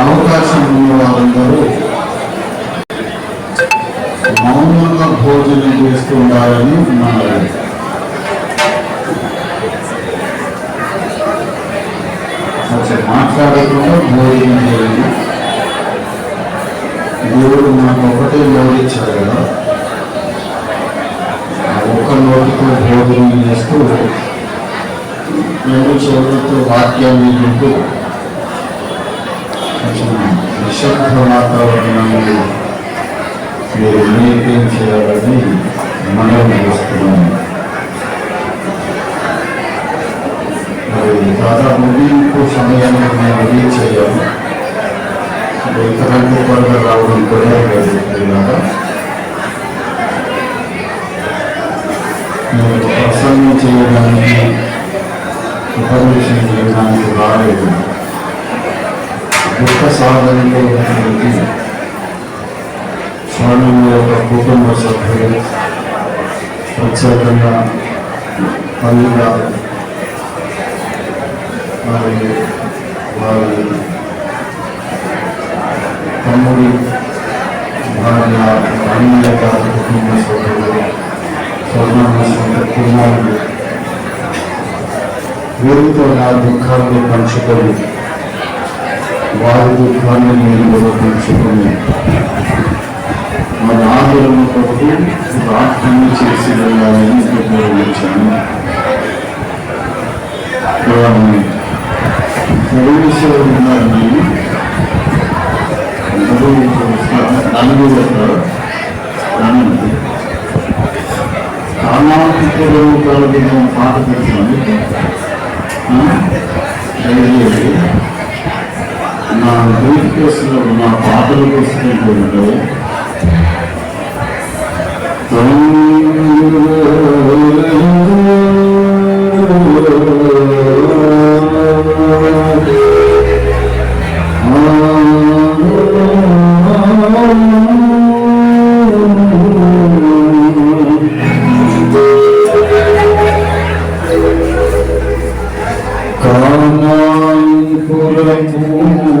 అవకాశం ఉన్న వారందరూ మౌనంగా భోజనం చేస్తుండాలని మనవి మాట్లాడకుండా భోజనం చేయండి. దేవుడు మనకు ఒకటే నోరు కదా. ఒక్క నోటితో భోజనం చేస్తూ రెండు చెవులతో వాక్యాన్ని వింటూ నిశ్శబ్ద వాతావరణంలో మీరు మెయింటైన్ చేయాలని మనం చేస్తున్నాము మరి దాదాపు ముగింపు సమయాన్ని మేము రెడీ చేయాలి. ఇతరులకు త్వరగా రావడం కూడా ఇలాగా. నేను ప్రసంగం చేయడానికి ఉపదేశం చేయడానికి రాలేదు. దుఃఖ సాధనలో ఉన్నటువంటి స్వామి యొక్క కుటుంబ సభ్యులు ప్రత్యేకంగా పల్లిగా మరి వారి తమ్ముడి భార్య అన్నయ్య గారి కుటుంబ సభ్యులు స్వర్ణ కుమారుడు వీరితో నా దుఃఖాన్ని పంచుకొని వారి దుఃఖాన్ని నేను కూడా మన ఆందోళన కొరకు ప్రార్థన చేసి వెళ్ళాలని నిర్ణయించాను సర్వీసులో ఉన్నారని కలిగిన పాట పెట్టినందుకు నా బ్రీఫ్ కేసులో నా పాటలు పుస్తకంలో కామాంకులకు కరుగోదును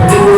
Thank you.